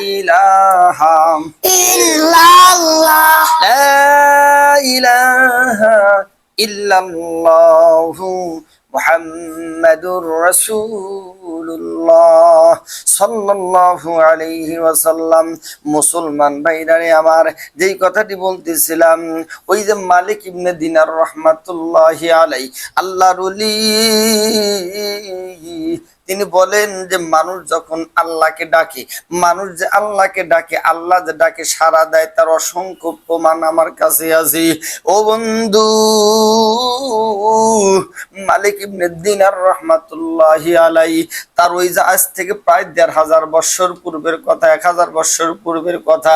ইলাহা। ইল্লাল্লাহ। লা ইলাহা ইল্লাল্লাহু মুহাম্মাদুর রাসূলুল্লাহ। সাল্লাল্লাহু আলাইহি ওয়াসাল্লাম। মুসলমান ভাইরারে আমার যেই কথাটি বলতেছিলাম ওই যে মালিক ইবনে দিনার রহমাতুল্লাহি আলাই আল্লাহর ওলি। তিনি বলেন যে, মানুষ যখন আল্লাহকে ডাকে, মানুষ যে আল্লাহকে ডাকে, আল্লাহ যে ডাকে সারা দেয় তার অসংখ্য প্রমাণ আমার কাছে আছে। ও বন্ধু মালিক ইবনে দিনার রহমাতুল্লাহি আলাই তার ওই যে আজ থেকে প্রায় দেড় হাজার বৎসর পূর্বের কথা, এক হাজার বৎসর পূর্বের কথা,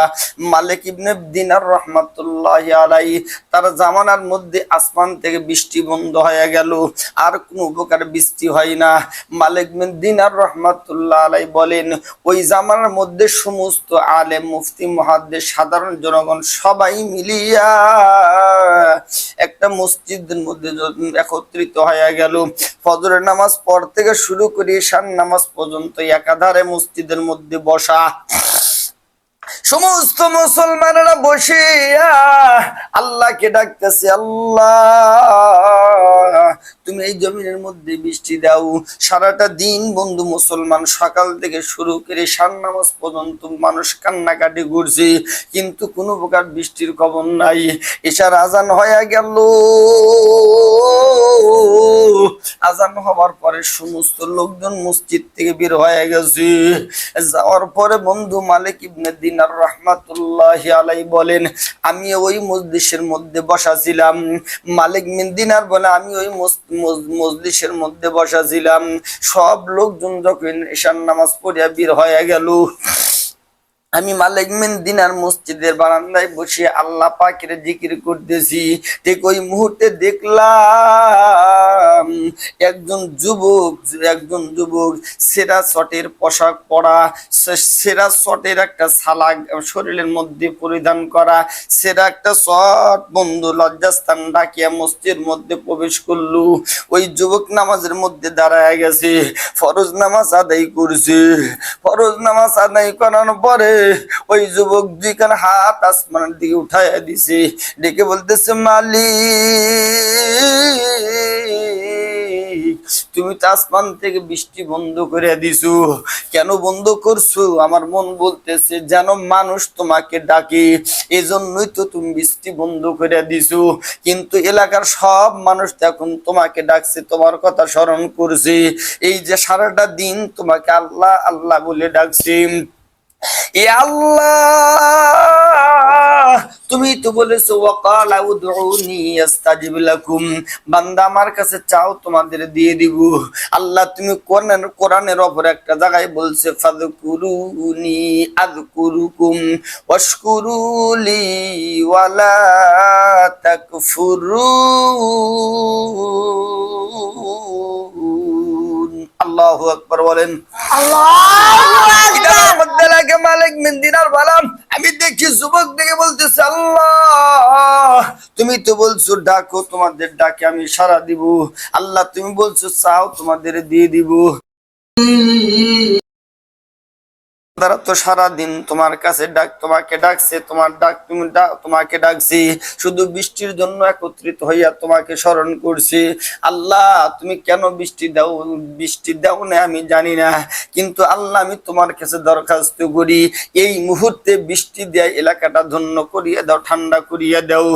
মালিক ইবনে দিনার রহমাতুল্লাহি আলাই তার জামানার মধ্যে আসমান থেকে বৃষ্টি বন্ধ হয়ে গেল, আর কোনো উপকার বৃষ্টি হয় না। মালিক বিন দিনার রহমাতুল্লাহ আলাই বলেন, ওই জামানার মধ্যে সমস্ত আলেম, মুফতি, মহাদ্দেশ, সাধারণ জনগণ সবাই মিলিয়া একটা মসজিদের মধ্যে একত্রিত হয়ে গেল। ফজরের নামাজ পর থেকে শুরু করি ঈশান নামাজ পর্যন্ত একাধারে মসজিদের মধ্যে বসা। সমস্ত মুসলমানেরা বসে আল্লাহকে ডাকতেছে, আল্লাহ, তুমি এই জমিনের মধ্যে বৃষ্টি দাও। সারাটা দিন বন্ধু মুসলমান, সকাল থেকে শুরু করে সার নামাজ পর্যন্ত মানুষ কান্নাকাটি ঘুরছে কিন্তু কোনো প্রকার বৃষ্টির খবর নাই। এসার আজান হয়ে গেল। আজান হওয়ার পরে সমস্ত লোকজন মসজিদ থেকে বের হয়ে গেছে। যাওয়ার পরে বন্ধু মালিক ইবনে দিনার রহমাতুল্লাহ আলাই বলেন, আমি ওই মসজিদের মধ্যে বসা ছিলাম মালিক মিন্দিনার বলে, আমি ওই মজলিসের মধ্যে বসা ছিলাম সব লোকজন যখন ঈশান নামাজ পড়িয়া বীর হয়ে গেল আমি মালিক মিন দিনার মসজিদের বারান্দায় বসে আল্লাহ পাকের জিকির করতেছি। ঠিক ওই মুহূর্তে দেখলাম একজন যুবক একজন যুবক সেরা শটের পোশাক পরা সেরা শটের একটা সালা শরীরের মধ্যে পরিধান করা, সেরা একটা শট বন্ধু লজ্জাস্থান ডাকিয়া মসজিদের মধ্যে প্রবেশ করল। ওই যুবক নামাজের মধ্যে দাঁড়ায় গেছে। ফরজ নামাজ আদায় করছে। ফরজ নামাজ আদায় করার পরে ওই যুবক দুইখান হাত আসমানের দিকে উঠাইয়া দিছে। ডেকে বলতেছে, মালিক, তুমি তো আসমান থেকে বৃষ্টি বন্ধ করে দিছো। কেন বন্ধ করছ? আমার মন বলতেছে, যেন মানুষ তোমাকে ডাকে। এজন্যই তো তুমি বৃষ্টি বন্ধ করে দিছো। কিন্তু এলাকার সব মানুষ এখন তোমাকে ডাকছে, তোমার কথা স্মরণ করছে। এই যে সারাটা দিন তোমাকে আল্লাহ আল্লাহ বলে ডাকছে। এ আল্লাহ তুমি তো বলেছ ওয়াকালা উদউনি আস্তাজিব লাকুম বান্দা আমার কাছে চাও তোমাদের দিয়ে দিব। আল্লাহ তুমি কোরআনের কোরআনের অপর একটা জায়গায় বলছে ফাযকুরুনি আযকুরুকুম ওয়াশকুরুলি ওয়ালা তাকফুরুন আল্লাহু আকবার বলেন। Allahu ইদার মালিক দিনার বলাম, আমি দেখি যুবক দেখে বলতেছে, আল্লাহ, তুমি তো বলছো, ডাকো, তোমাদের ডাকে আমি সারা দিব। আল্লাহ, তুমি বলছো, চাও, তোমাদের দিয়ে দিব। তারা তো সারাদিন তোমার কাছে ডাক, তোমাকে ডাকছে, তোমার ডাক, তুমি তোমাকে ডাকছি। শুধু বৃষ্টির জন্য একত্রিত হইয়া তোমাকে স্মরণ করছি। আল্লাহ, তুমি কেন বৃষ্টি দাও বৃষ্টি দাও না আমি জানি না। কিন্তু আল্লাহ, আমি তোমার কাছে দরখাস্ত করি। এই মুহূর্তে বৃষ্টি দেয় এলাকাটা ধন্য করিয়া দাও, ঠান্ডা করিয়া দাও।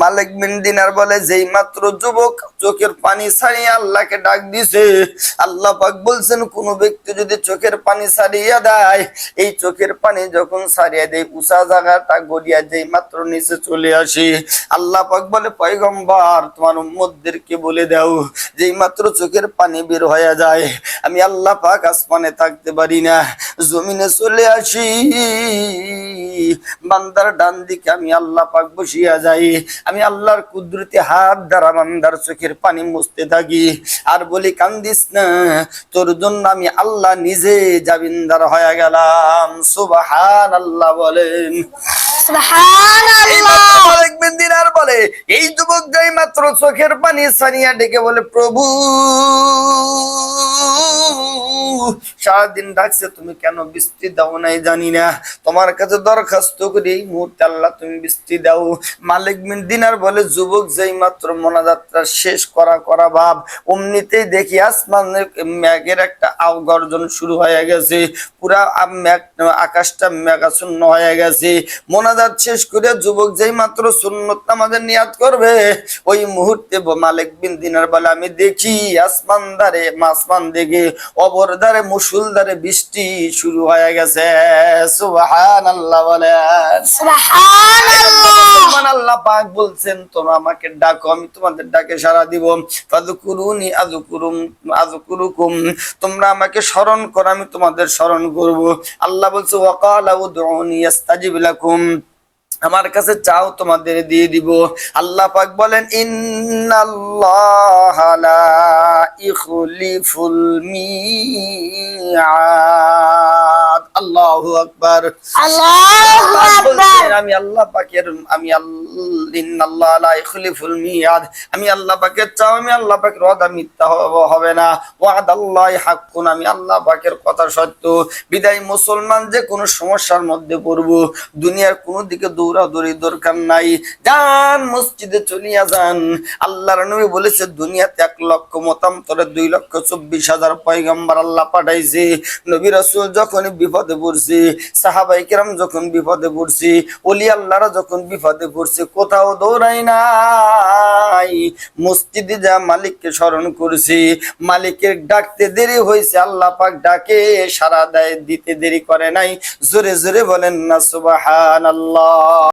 মালিক বিন দিনার বলে, যেই মাত্র যুবক চোখের পানি ছাড়িয়ে আল্লাহকে ডাক দিছে, আল্লাহ পাক বলছেন, কোন ব্যক্তি যদি চোখের পানি ছাড়িয়ে দেয় এই চোখের পানি যখন সারিয়া দেয় উষা জায়গাটা গড়িয়া যেই মাত্র নিচে চলে আসে। আল্লাহ পাক বলে, পয়গম্বর, তোমার উম্মতদেরকে বলে দাও, যেই মাত্র চোখের পানি বের হয়ে যায়, আমি আল্লাহ পাক আসমানে থাকতে পারি না। জমিনে চলে আসি। বান্দার ডান দিকে আমি আল্লাহ পাক বসিয়া যাই। আমি আল্লাহর কুদরতি হাত দ্বারা বান্দার চোখের পানি মুছতে থাকি। আর বলি কান্দিস না তোর জন্য আমি আল্লাহ নিজে জাবিন্দার হয়ে গেলাম। সুবাহান আল্লাহ বলেন দিনার বলে এই যুবক যাই মাত্র চোখের পানি সানিয়া ডেকে বলে প্রভু সারাদিন ডাকছে, তুমি কেন বৃষ্টি দাও নাই জানি না। তোমার কাছে দরখাস্ত করি, এই মুহূর্তে আল্লাহ তুমি বৃষ্টি দাও। মালিক বিন দিনার বলে, যুবক যেই মাত্র মনাযাত্রা শেষ করা করা ভাব, অমনিতেই দেখি আসমানের মেঘের একটা গর্জন শুরু হয়ে গেছে। পুরা মেঘ, আকাশটা মেঘাচ্ছন্ন হয়ে গেছে। মোনাজাত শেষ করে যুবক যেই মাত্র সুন্নত আমাদের নিয়াত করবে, ওই মুহূর্তে মালিক বিন দিনার বলে, আমি দেখি আসমান দ্বারে আসমান দেখে অবর দ্বারে মুসুল দ্বারে বৃষ্টি শুরু হয়ে গেছে। সুবাহান আল্লাহ বলেন আল্লাহ পাক বলছেন তোমরা আমাকে ডাকো আমি তোমাদের ডাকে দিব। তোমরা আমাকে স্মরণ করো আমি তোমাদের স্মরণ করব। আল্লাহ বলছে ওয়াকালা উদউনি ইস্তাজিব লাকুম। আমার কাছে চাও তোমাদের দিয়ে দিব। আল্লাহ পাক বলেন ইন্নাল্লাহা লা ইখলিফুল মিআদ। আল্লাহু আকবার। আল্লাহু আকবার। আমি আল্লাহ পাকের আমি আল- ইন্নাল্লাহ লা ইখলিফুল মিয়াদ। আমি আল্লাহ পাকের চাও আমি আল্লাহ পাকের ওয়াদা মিথ্যা হবে না। ওয়াদাল্লাহি হাক্কুন আমি আল্লাহ পাকের কথা সত্য। বিদায় মুসলমান যে কোনো সমস্যার মধ্যে পড়ব। দুনিয়ার কোনো দিকে দৌড়াদৌড়ি দরকার নাই। যান মসজিদে চলিয়া যান। আল্লাহর নবী বলেছে দুনিয়াতে এক লক্ষ মতান্তরে দুই লক্ষ চব্বিশ হাজার পয়গম্বর আল্লাহ পাঠাইছে। নবী রাসূল যখন বিপদে পড়ছে, সাহাবাই কেরাম যখন বিপদে পড়ছি, ওলি আল্লাহরা যখন বিপদে পড়ছে, কোথাও দৌড়াই নাই। মসজিদে যা মালিককে স্মরণ করছি, মালিকের ডাকতে দেরি হয়েছে, আল্লাহ পাক ডাকে সারা দেয়, দিতে দেরি করে নাই। জোরে জোরে বলেন না সুবাহান আল্লাহ